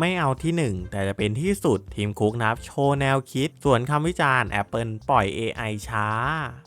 ไม่เอาที่ 1 แต่จะเป็นที่สุดทีมคุกนะครับโชว์แนวคิด ส่วนคำวิจารณ์ Apple ปล่อย AI ช้า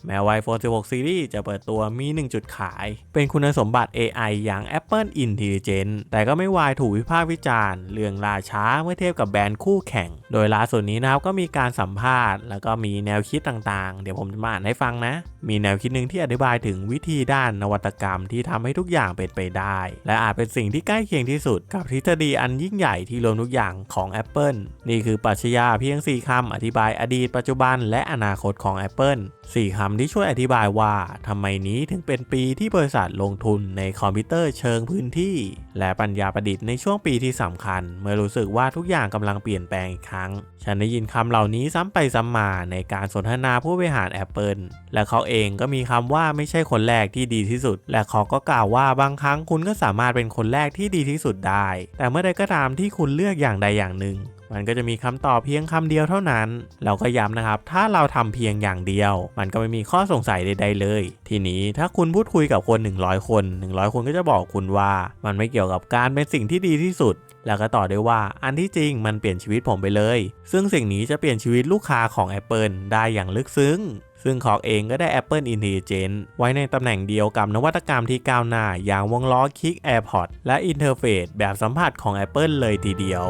แม้ว่า iPhone 16 Series จะเปิดตัวมี 1 จุดขาย เป็นคุณสมบัติ AI อย่าง Apple Intelligence แต่ก็ไม่วายถูกวิพากษ์วิจารณ์เรื่องลาช้าเมื่อเทียบกับแบรนด์คู่แข่ง โดยล่าสุดนี้นะครับก็มีการสัมภาษณ์ แล้วก็มีแนวคิดต่างๆ เดี๋ยวผมจะมาอ่านให้ฟังนะ มีแนวคิดหนึ่งที่อธิบายถึงวิธีด้านนวัตกรรมที่ทำให้ทุกอย่างเป็นไปได้ และอาจเป็นสิ่งที่ใกล้เคียงที่สุดกับทฤษฎีอันยิ่งใหญ่ที่รวมทุกอย่างของ Apple นี่คือปรัชญาเพียง 4คำอธิบายอดีตปัจจุบันและอนาคตของ Apple 4คำที่ช่วยอธิบายว่าทำไมนี้ถึงเป็นปีที่บริษัทลงทุนในคอมพิวเตอร์เชิงพื้นที่ และปัญญาประดิษฐ์ในช่วงปีที่สำคัญ เมื่อรู้สึกว่าทุกอย่างกำลังเปลี่ยนแปลงอีกครั้ง ฉันได้ยินคำเหล่านี้ซ้ำไปซ้ำมาในการสนทนาผู้บริหาร Apple และเขาเองก็มีคำว่าไม่ใช่คนแรกที่ดีที่สุด และเขาก็กล่าวว่าบางครั้งคุณก็สามารถเป็นคนแรกที่ดีที่สุดได้ แต่เมื่อใดก็ตามที่คุณณเลือกอย่างใดอย่างหนึ่ง มันก็จะมีคำตอบเพียงคำเดียวเท่านั้น เราก็ย้ำนะครับ ถ้าเราทำเพียงอย่างเดียว มันก็ไม่มีข้อสงสัยใด ๆ เลย ทีนี้ถ้าคุณพูดคุยกับคน 100 คน 100 คนก็จะบอกคุณว่า มันไม่เกี่ยวกับการเป็นสิ่งที่ดีที่สุด แล้วก็ต่อได้ว่า อันที่จริงมันเปลี่ยนชีวิตผมไปเลย ซึ่งสิ่งนี้จะเปลี่ยนชีวิตลูกค้าของ Apple ได้อย่างลึกซึ้งซึ่งคอกเองก็ได้ Apple Intelligence ไว้ในตำแหน่งเดียวกับนวัตกรรมที่ก้าวหน้า อย่างวงล้อ Kick AirPods และอินเทอร์เฟซแบบสัมผัสของ Apple เลยทีเดียว